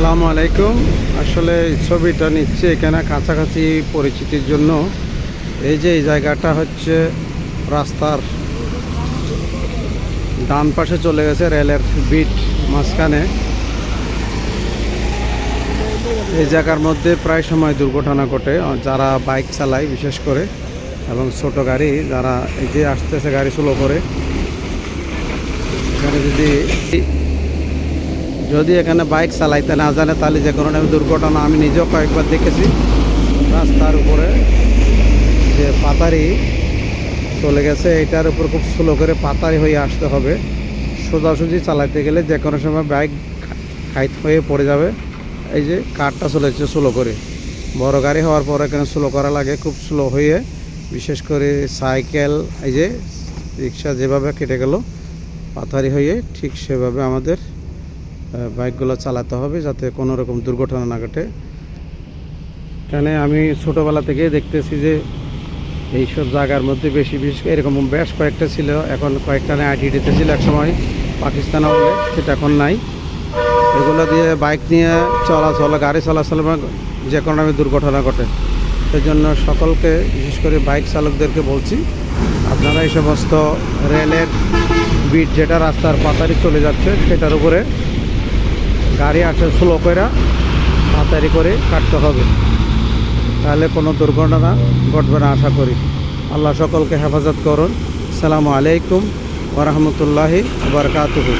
আসসালামু আলাইকুম। আসলে ছবিটা নিচ্ছে এখানে কাছাকাছি পরিচিতির জন্য। এই যে এই জায়গাটা হচ্ছে রাস্তার ডান পাশে চলে গেছে রেলের বিট মাঝখানে। এই জায়গার মধ্যে প্রায় সময় দুর্ঘটনা ঘটে। যারা বাইক চালায় বিশেষ করে এবং ছোট গাড়ি, যারা এই যে আসতেছে গাড়ি স্লো করে। এখানে যদি যদি এখানে বাইক চালাইতে না জানে, তাহলে যে কোনো দুর্ঘটনা আমি নিজেও কয়েকবার দেখেছি। রাস্তার উপরে যে পাতারি চলে গেছে, এটার উপর খুব স্লো করে পাতারি হয়ে আসতে হবে। সোজাসুজি চালাইতে গেলে যে কোনো সময় বাইক হাইট হয়ে পড়ে যাবে। এই যে কারটা চলেছে স্লো করে। বড় গাড়ি হওয়ার পর এখানে স্লো করা লাগে, খুব স্লো হয়ে। বিশেষ করে সাইকেল, এই যে রিক্সা যেভাবে কেটে গেল পাথারি হয়ে ঠিক সেভাবে আমাদের বাইকগুলো চালাতে হবে যাতে কোনো রকম দুর্ঘটনা না ঘটে। এখানে আমি ছোটোবেলা থেকেই দেখতেছি যে এইসব জায়গার মধ্যে বেশি বেশি এরকম বেশ কয়েকটা ছিল। এখন কয়েকটা আইটিডিতে ছিল এক সময়, পাকিস্তান আমলে সেটা এখন নাই। এগুলো দিয়ে বাইক নিয়ে চলাচল, গাড়ি চলাচল যে কোনো রকম দুর্ঘটনা ঘটে। সেই জন্য সকলকে, বিশেষ করে বাইক চালকদেরকে বলছি, আপনারা এই সমস্ত রেলের বিট যেটা রাস্তার পাতারি চলে যাচ্ছে, সেটার উপরে গাড়ি আসে স্লো করে তাড়াতাড়ি করে কাটতে হবে। তাহলে কোনো দুর্ঘটনা ঘটবে না, আশা করি। আল্লাহ সকলকে হেফাজত করুন। সালামু আলাইকুম ওরহমতুল্লাহি বারকাতুহু।